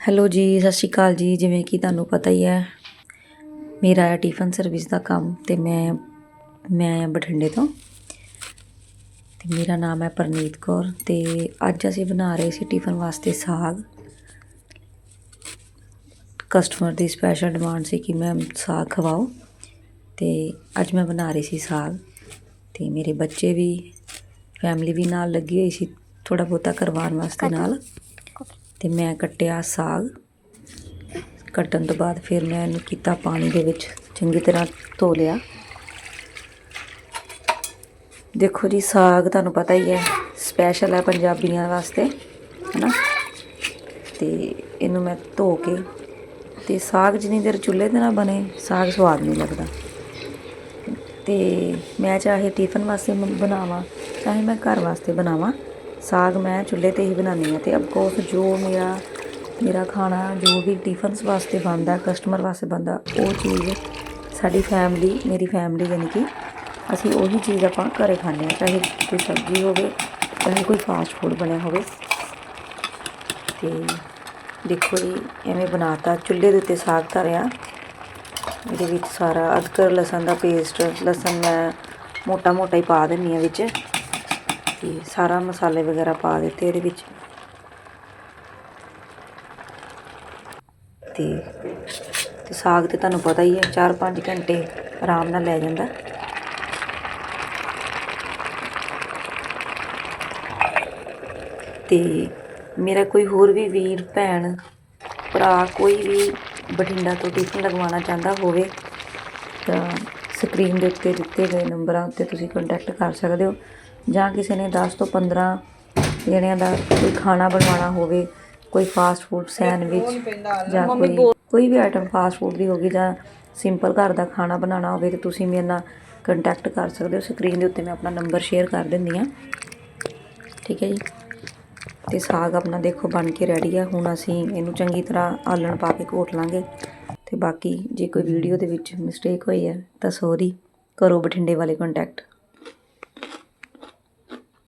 Hello ਜੀ ਸਤਿ ਸ਼੍ਰੀ ਅਕਾਲ ਜੀ ਜਿਵੇਂ ਕਿ ਤੁਹਾਨੂੰ ਪਤਾ ਹੀ ਹੈ ਮੇਰਾ ਹੈ ਟਿਫਨ ਸਰਵਿਸ ਦਾ ਕੰਮ ਤੇ ਮੈਂ ਮੈਂ ਬਠਿੰਡੇ ਤੋਂ। ਤੇ ਮੇਰਾ ਨਾਮ ਹੈ ਪਰਨੀਤ ਕੌਰ ਤੇ ਅੱਜ ਅਸੀਂ ਬਣਾ ਰਹੇ ਸੀ ਟਿਫਨ ਵਾਸਤੇ ਸਾਗ। ਕਸਟਮਰ ਦੀ ਸਪੈਸ਼ਲ ਡਿਮਾਂਡ ਸੀ ਕਿ ਮੈਮ ਸਾਗ ਖਵਾਓ ਤੇ ਅੱਜ ਮੈਂ ਬਣਾ ਰਹੀ ਸੀ ਸਾਗ। ਤੇ ਮੇਰੇ ਬੱਚੇ ਵੀ ਫੈਮਿਲੀ ਵੀ ਨਾਲ ਲੱਗੀ ਹੋਈ ਸੀ ਥੋੜਾ ਬਹੁਤਾ ਕਰਵਾਉਣ ਵਾਸਤੇ ਨਾਲ। ਤੇ ਮੈਂ ਕੱਟਿਆ ਸਾਗ। ਕੱਟਣ ਤੋਂ ਬਾਅਦ ਫਿਰ ਮੈਂ ਇਹਨੂੰ ਕੀਤਾ ਪਾਣੀ ਦੇ ਵਿੱਚ ਚੰਗੀ ਤਰ੍ਹਾਂ ਧੋ ਲਿਆ। ਦੇਖੋ ਜੀ, ਸਾਗ ਤੁਹਾਨੂੰ ਪਤਾ ਹੀ ਹੈ ਸਪੈਸ਼ਲ ਹੈ ਪੰਜਾਬੀਆਂ ਵਾਸਤੇ, ਹੈਨਾ? ਤੇ ਇਹਨੂੰ ਮੈਂ ਧੋ ਕੇ ਤੇ ਸਾਗ ਜਿੰਨੀ ਦੇਰ ਚੁੱਲ੍ਹੇ ਤੇ ਨਾ ਬਣੇ, ਸਾਗ ਸਵਾਦ ਨਹੀਂ ਲੱਗਦਾ। ਤੇ ਮੈਂ ਚਾਹੇ ਟਿਫਨ ਵਾਸਤੇ ਬਣਾਵਾਂ, ਚਾਹੇ ਮੈਂ ਘਰ ਵਾਸਤੇ ਬਣਾਵਾਂ ਸਾਗ ਮੈਂ ਚੁੱਲ੍ਹੇ ਤੇ ਹੀ ਬਣਾਉਂਦੀ ਹਾਂ ਅਤੇ ਅਬਕੋਰਸ ਜੋ ਮੇਰਾ ਮੇਰਾ ਖਾਣਾ, ਜੋ ਵੀ ਟਿਫਨਸ ਵਾਸਤੇ ਬਣਦਾ ਕਸਟਮਰ ਵਾਸਤੇ ਬਣਦਾ, ਉਹ ਚੀਜ਼ ਸਾਡੀ ਫੈਮਿਲੀ ਮੇਰੀ ਫੈਮਿਲੀ ਯਾਨੀ ਕਿ ਅਸੀਂ ਉਹੀ ਚੀਜ਼ ਆਪਾਂ ਘਰੇ ਖਾਂਦੇ ਹਾਂ, ਚਾਹੇ ਕੋਈ ਸਬਜ਼ੀ ਹੋਵੇ, ਚਾਹੇ ਕੋਈ ਫਾਸਟ ਫੂਡ ਬਣਿਆ ਹੋਵੇ। ਤੇ ਦੇਖੋ ਜੀ, ਐਵੇਂ ਬਣਾਤਾ, ਚੁੱਲ੍ਹੇ ਦੇ ਉੱਤੇ ਸਾਗ ਧਰਿਆ। ਇਹਦੇ ਵਿੱਚ ਸਾਰਾ ਅਦਰਕ, ਲਸਣ ਦਾ ਪੇਸਟ ਲਸਣ ਮੈਂ ਮੋਟਾ ਮੋਟਾ ਹੀ ਪਾ ਦਿੰਦੀ ਹਾਂ ਵਿੱਚ। ਤੇ ਸਾਰਾ ਮਸਾਲੇ ਵਗੈਰਾ ਪਾ ਦਿੱਤੇ ਇਹਦੇ ਵਿੱਚ। ਤੇ ਤੇ ਸਾਗ ਤੇ ਤੁਹਾਨੂੰ ਪਤਾ ਹੀ ਹੈ 4-5 ਘੰਟੇ ਆਰਾਮ ਨਾਲ ਲੈ ਜਾਂਦਾ। ਤੇ ਮੇਰਾ ਕੋਈ ਹੋਰ ਵੀ ਵੀਰ, ਭੈਣ, ਭਰਾ, ਕੋਈ ਵੀ ਬਠਿੰਡਾ ਤੋਂ ਟਿਫਨ ਲਗਵਾਉਣਾ ਚਾਹੁੰਦਾ ਹੋਵੇ, ਤਾਂ ਸਕਰੀਨ ਦੇ ਉੱਤੇ ਦਿੱਤੇ ਗਏ ਨੰਬਰਾਂ ਉੱਤੇ ਤੁਸੀਂ ਕੰਟੈਕਟ ਕਰ ਸਕਦੇ ਹੋ। ਜਾਂ ਕਿਸੇ ਨੇ 10 ਤੋਂ 15 ਜਣਿਆਂ ਦਾ ਕੋਈ ਖਾਣਾ ਬਣਵਾਉਣਾ ਹੋਵੇ ਕੋਈ ਫਾਸਟ ਫੂਡ ਸੈਂਡਵਿਚ ਜਾਂ ਕੋਈ ਕੋਈ ਵੀ ਆਈਟਮ ਫਾਸਟ ਫੂਡ ਦੀ ਹੋਗੀ ਜਾਂ ਸਿੰਪਲ ਘਰ ਦਾ ਖਾਣਾ ਬਣਾਉਣਾ ਹੋਵੇ ਤੇ ਤੁਸੀਂ ਮੇਰੇ ਨਾਲ ਕੰਟੈਕਟ ਕਰ ਸਕਦੇ ਹੋ। ਸਕਰੀਨ ਦੇ ਉੱਤੇ ਮੈਂ ਆਪਣਾ ਨੰਬਰ ਸ਼ੇਅਰ ਕਰ ਦਿੰਦੀ ਹਾਂ। ਠੀਕ ਹੈ ਜੀ? ਤੇ ਸਾਗ ਆਪਣਾ ਦੇਖੋ ਬਣ ਕੇ ਰੈਡੀ ਆ। ਹੁਣ ਅਸੀਂ ਇਹਨੂੰ ਚੰਗੀ ਤਰ੍ਹਾਂ ਆਲਣ ਪਾ ਕੇ ਘੋਟ ਲਾਂਗੇ। ਤੇ ਬਾਕੀ ਜੇ ਕੋਈ ਵੀਡੀਓ ਦੇ ਵਿੱਚ ਮਿਸਟੇਕ ਹੋਈ ਹੈ ਤਾਂ ਸੌਰੀ ਕਰੋ ਬਠਿੰਡੇ ਵਾਲੇ ਕੰਟੈਕਟ